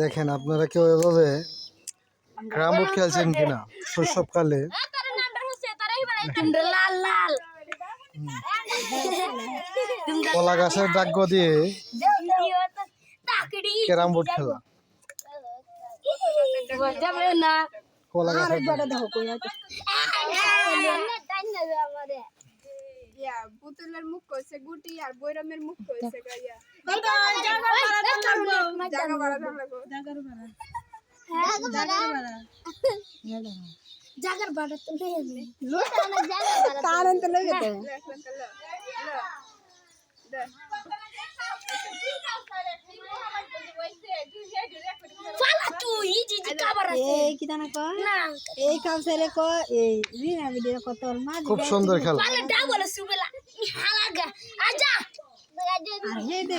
দেখেন আপনারা কেউ এভাবে ক্রামবোর্ড খেলছেন হ্যাঁ, কিনা হ্যাঁ। শৈশবকালে কলা গাছের ডাগ্য দিয়ে ক্যারাম বোর্ড খেলা কলা গাছের বুতলের মুখ কইছে গুটি আর বৈরামের মুখ কইছে tonton jangan marah denger gitu. dong jangan marah iya denger jangan marah jangan marah jangan marah jangan marah jangan marah jangan marah jangan Kita nak apa? Nah, eh kau